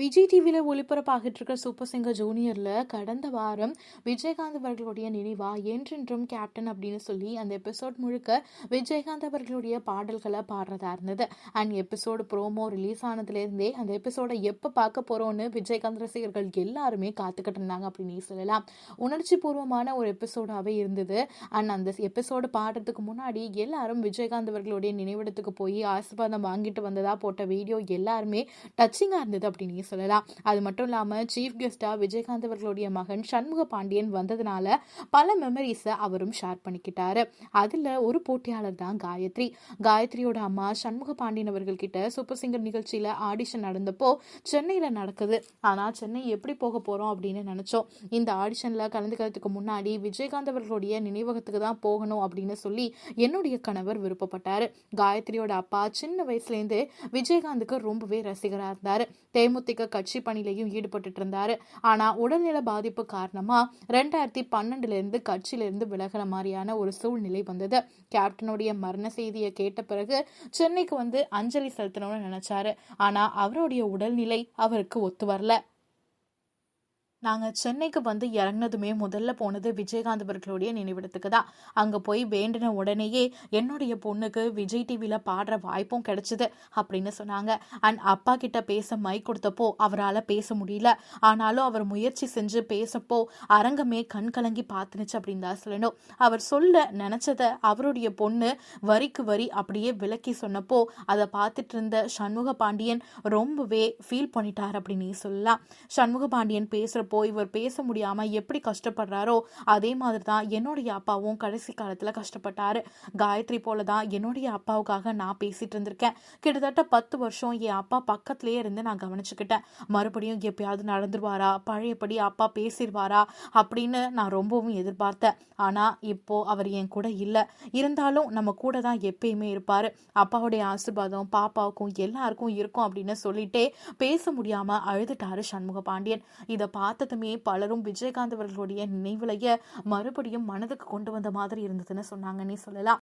விஜய் டிவியில் ஒளிபரப்பாகிட்டு இருக்க super singer ஜூனியரில் கடந்த வாரம் விஜயகாந்த் அவர்களுடைய நினைவா என்றென்றும் கேப்டன் அப்படின்னு சொல்லி அந்த எபிசோட் முழுக்க விஜயகாந்த் அவர்களுடைய பாடல்களை பாடுறதா இருந்தது. அண்ட் எபிசோடு ப்ரோமோ ரிலீஸ் ஆனதுலேருந்தே அந்த எபிசோடை எப்போ பார்க்க போகிறோன்னு விஜயகாந்த் ரசிகர்கள் எல்லாருமே காத்துக்கிட்டு இருந்தாங்க அப்படின்னு சொல்லலாம். உணர்ச்சி பூர்வமான ஒரு எபிசோடாகவே இருந்தது. அண்ட் அந்த எபிசோடு பாடுறதுக்கு முன்னாடி எல்லாரும் விஜயகாந்த் அவர்களுடைய நினைவிடத்துக்கு போய் ஆசிர்வாதம் வாங்கிட்டு வந்ததா போட்ட வீடியோ எல்லாருமே டச்சிங்காக இருந்தது அப்படின்னு சொல்லலாம். அது மட்டும் இல்லாமல் சீஃப் கெஸ்ட்டாக விஜயகாந்த் அவர்களுடைய மகன் சண்முக பாண்டியன் வந்ததுனால பல மெமரிஸை அவரும் ஷேர் பண்ணிக்கிட்டாரு. அதில் ஒரு போட்டியாளர் தான் காயத்ரி. காயத்ரியோட அம்மா சண்முக பாண்டியன் அவர்கள்கிட்ட சூப்பர் சிங்கர் நிகழ்ச்சியில் ஆடிஷன் நடந்தப்போ சென்னையில் நடக்குது. ஆனால் சென்னை எப்படி போக போகிறோம் அப்படின்னு நினச்சோம். இந்த ஆடிஷனில் கலந்துக்கிறதுக்கு முன்னாடி விஜயகாந்த் அவர்களுடைய நினைவகத்துக்கு தான் போகணும் அப்படின்னு சொல்லி என்னுடைய கணவர் விருப்பப்பட்டார். காயத்ரியோட அப்பா சின்ன வயசுலேருந்து விஜயகாந்துக்கு ரொம்பவே ரசிகராக இருந்தார். தேமுதிக கட்சி பணியிலையும் ஈடுபட்டு இருந்தாரு ஆனா உடல்நல பாதிப்பு காரணமா ரெண்டாயிரத்தி பன்னெண்டுல இருந்து கட்சியிலிருந்து விலகிற மாதிரியான ஒரு சூழ்நிலை வந்தது. கேப்டனுடைய மரண செய்தியை கேட்ட பிறகு சென்னைக்கு வந்து அஞ்சலி செலுத்தணும்னு நினைச்சாரு. ஆனா அவருடைய உடல்நிலை அவருக்கு ஒத்து வரல. நாங்கள் சென்னைக்கு வந்து இறங்கினதுமே முதல்ல போனது விஜயகாந்த் அவர்களுடைய நினைவிடத்துக்கு தான். அங்கே போய் வேண்டின உடனேயே என்னுடைய பொண்ணுக்கு விஜய் டிவியில் பாடுற வாய்ப்பும் கிடைச்சிது அப்படின்னு சொன்னாங்க. அண்ட் அப்பா கிட்ட பேச மை கொடுத்தப்போ அவரால் பேச முடியல. ஆனாலும் அவர் முயற்சி செஞ்சு பேசப்போ அரங்கமே கண் கலங்கி பார்த்துனுச்சு அப்படின்னு தான் சொல்லணும். அவர் சொல்ல நினச்சதை அவருடைய பொண்ணு வரிக்கு வரி அப்படியே விளக்கி சொன்னப்போ அதை பார்த்துட்டு இருந்த சண்முக பாண்டியன் ரொம்பவே ஃபீல் பண்ணிட்டார் அப்படின்னு சொல்லலாம். சண்முக பாண்டியன் பேசுகிற இருக்கிறப்போ இவர் பேச முடியாமல் எப்படி கஷ்டப்படுறாரோ அதே மாதிரி தான் என்னுடைய அப்பாவும் கடைசி காலத்தில் கஷ்டப்பட்டாரு. காயத்ரி போல தான் என்னுடைய அப்பாவுக்காக நான் பேசிட்டு இருந்திருக்கேன். கிட்டத்தட்ட பத்து வருஷம் என் அப்பா பக்கத்துலேயே இருந்து நான் கவனிச்சுக்கிட்டேன். மறுபடியும் எப்பயாவது நடந்துருவாரா? பழையபடி அப்பா பேசிடுவாரா அப்படின்னு நான் ரொம்பவும் எதிர்பார்த்தேன். ஆனால் இப்போ அவர் என் கூட இல்லை. இருந்தாலும் நம்ம கூட தான் எப்பயுமே இருப்பார். அப்பாவுடைய ஆசிர்வாதம் பாப்பாவுக்கும் எல்லாருக்கும் இருக்கும் அப்படின்னு சொல்லிட்டே பேச முடியாமல் அழுதுட்டாரு சண்முக பாண்டியன் இதை பார்த்து பார்த்ததுமே பலரும் விஜயகாந்த் அவர்களுடைய நினைவுலைய மறுபடியும் மனதுக்கு கொண்டு வந்த மாதிரி இருந்ததுன்னு சொன்னாங்கன்னே சொல்லலாம்.